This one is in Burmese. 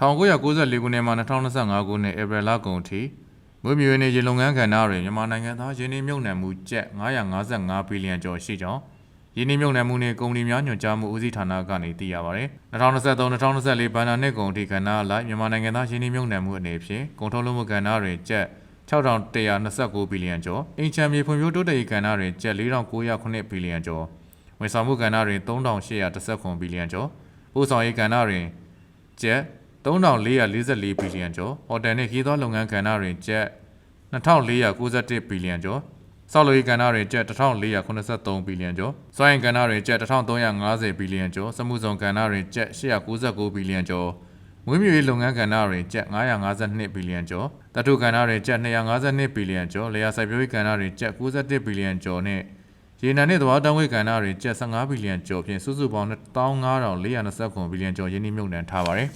1994ခုနှစ်မှ2025ခုနှစ်ဧပြီလကုန်ထိမွေးမြူရေးနဲ့ရေလုပ်ငန်းကဏ္ဍတွင်မြန်မာနိုင်ငံသားရင်းနှီးမြှုပ်နှံမှုကျပ်955ဘီလီယံကျော်ရှိကြောင်းရင်းနှီးမြှုပ်နှံမှုနှင့်ကုမ္ပဏီများညွှန်ကြားမှုဦးစီးဌာနကနေသိရပါသည်2023-2024ဘဏ္ဍာနှစ်ကုန်ထိကဏ္ဍအလိုက်မြန်မာနိုင်ငံသားရင်းနှီးမြှုပ်နှံမှုအနေဖြင့်ကုန်ထုတ်လုပ်မှုကဏ္ဍတွင်ကျပ်6129ဘီလီယံကျော်အင်ချမ်းမြေဖွံ့ဖြိုးတိုးတက်ရေးကဏ္ဍတွင်ကျပ်4909ဘီလီယံကျော်ဝန်ဆောင်မှုကဏ္ဍတွင်3819ဘီလီယံကျော်ပို့ဆောင်ရေးကဏ္ဍတွင်ကျပ် 3444ဘီလီယံကျော်ဟိုတယ်နှင့်ခီးသောလုပ်ငန်းကဏ္ဍတွင်ကျပ်2491ဘီလီယံကျော်ဆောက်လုပ်ရေးကဏ္ဍတွင်ကျပ်1483ဘီလီယံကျော်စွမ်းအင်ကဏ္ဍတွင်ကျပ်1350ဘီလီယံကျော်စမှုဆောင်ကဏ္ဍတွင်ကျပ်899ဘီလီယံကျော်မွေးမြူရေးလုပ်ငန်းကဏ္ဍတွင်ကျပ်952ဘီလီယံကျော်တတုကဏ္ဍတွင်ကျပ်252ဘီလီယံကျော်လျာစိုက်ပျိုးရေးကဏ္ဍတွင်ကျပ်61ဘီလီယံကျော်နှင့်ရေနံနှင့်သဘာဝတံငွေကဏ္ဍတွင်ကျပ်15ဘီလီယံကျော်ဖြင့်စုစုပေါင်း15429ဘီလီယံကျော်ယင်းနှိမ့်မြုပ်နှံထားပါသည်